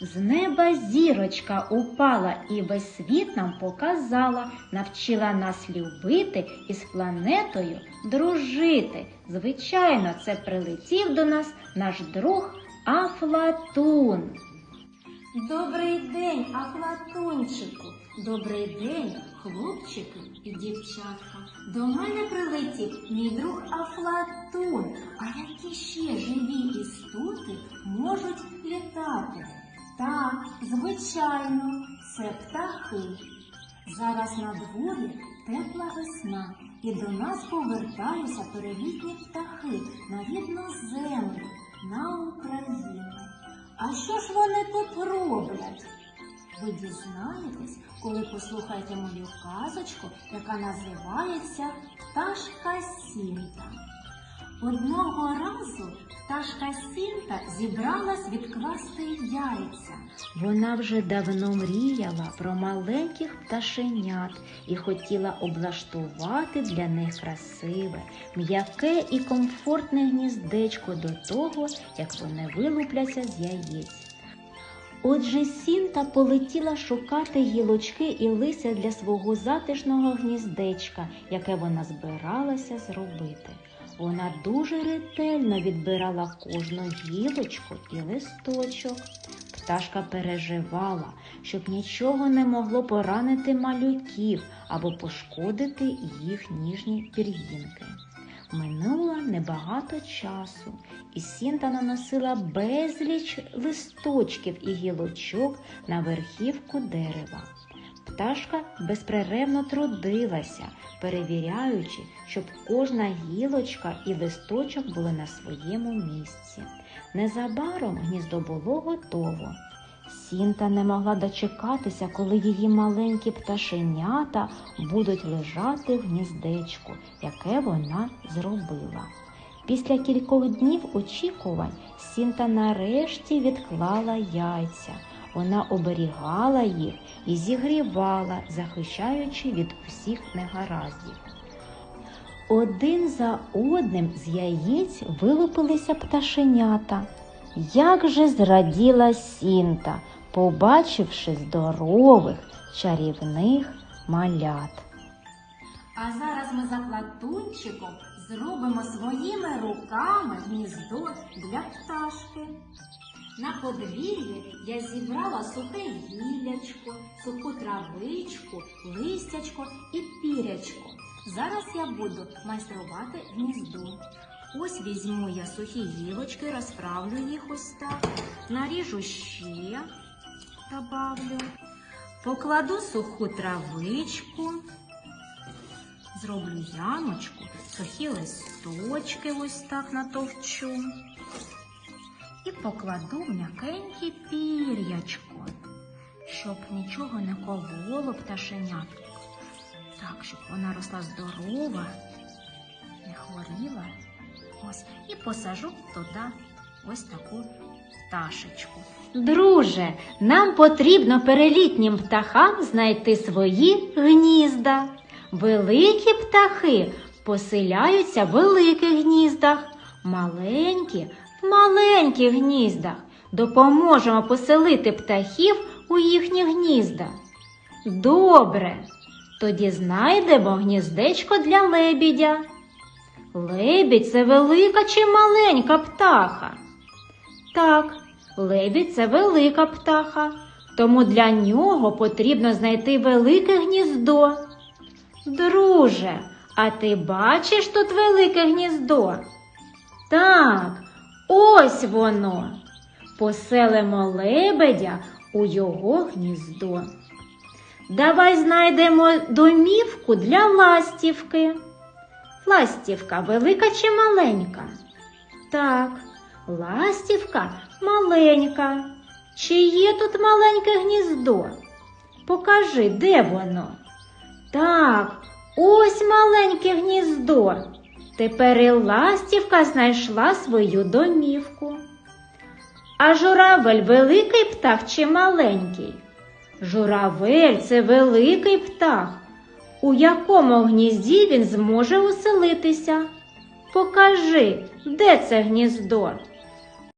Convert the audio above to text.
З неба зірочка упала і весь світ нам показала, навчила нас любити і з планетою дружити. Звичайно, це прилетів до нас наш друг Афлатун. Добрий день, Афлатунчику. Добрий день, хлопчики і дівчатка. До мене прилетів мій друг Афлатун. А які ще живі істоти можуть літати? Так, звичайно, це птахи. Зараз на дворі тепла весна, і до нас повертаються перелітні птахи на рідну землю, на Україну. А що ж вони тут роблять? Ви дізнаєтесь, коли послухаєте мою казочку, яка називається Пташка Сінта. Одного разу пташка Сінта зібралась відкласти яйця. Вона вже давно мріяла про маленьких пташенят і хотіла облаштувати для них красиве, м'яке і комфортне гніздечко до того, як вони вилупляться з яєць. Отже, Сінта полетіла шукати гілочки і лися для свого затишного гніздечка, яке вона збиралася зробити. Вона дуже ретельно відбирала кожну гілочку і листочок. Пташка переживала, щоб нічого не могло поранити малюків або пошкодити їх ніжні пір'їнки. Минуло небагато часу, і Сінта наносила безліч листочків і гілочок на верхівку дерева. Пташка безперервно трудилася, перевіряючи, щоб кожна гілочка і листочок були на своєму місці. Незабаром гніздо було готово. Сінта не могла дочекатися, коли її маленькі пташенята будуть лежати в гніздечку, яке вона зробила. Після кількох днів очікувань Сінта нарешті відклала яйця. Вона оберігала їх і зігрівала, захищаючи від усіх негараздів. Один за одним з яєць вилупилися пташенята. Як же зраділа Сінта, побачивши здорових, чарівних малят. А зараз ми за платунчиком зробимо своїми руками гніздо для пташки. На подвір'ї я зібрала сухе гіллячко, суху травичку, листячко і пірячко. Зараз я буду майструвати гніздо. Ось візьму я сухі гілочки, розправлю їх ось так, наріжу ще, добавлю, покладу суху травичку, зроблю ямочку, сухі листочки ось так натовчу покладу м'якеньке пір'ячко, щоб нічого не кололо пташенятку. Так, щоб вона росла здорова, не хворіла. Ось і посажу туди ось таку пташечку. Друже, нам потрібно перелітнім птахам знайти свої гнізда. Великі птахи поселяються в великих гніздах, маленькі маленьких гніздах. Допоможемо поселити птахів у їхні гнізда. Добре, тоді знайдемо гніздечко для лебідя. Лебідь це велика чи маленька птаха? Так, лебідь це велика птаха, тому для нього потрібно знайти велике гніздо. Друже, а ти бачиш тут велике гніздо? Так, ось воно. Поселимо лебедя у його гніздо. Давай знайдемо домівку для ластівки. Ластівка велика чи маленька? Так, ластівка маленька. Чи є тут маленьке гніздо? Покажи, де воно? Так, ось маленьке гніздо. Тепер і ластівка знайшла свою домівку. А журавель великий птах чи маленький? Журавель це великий птах. У якому гнізді він зможе оселитися? Покажи, де це гніздо?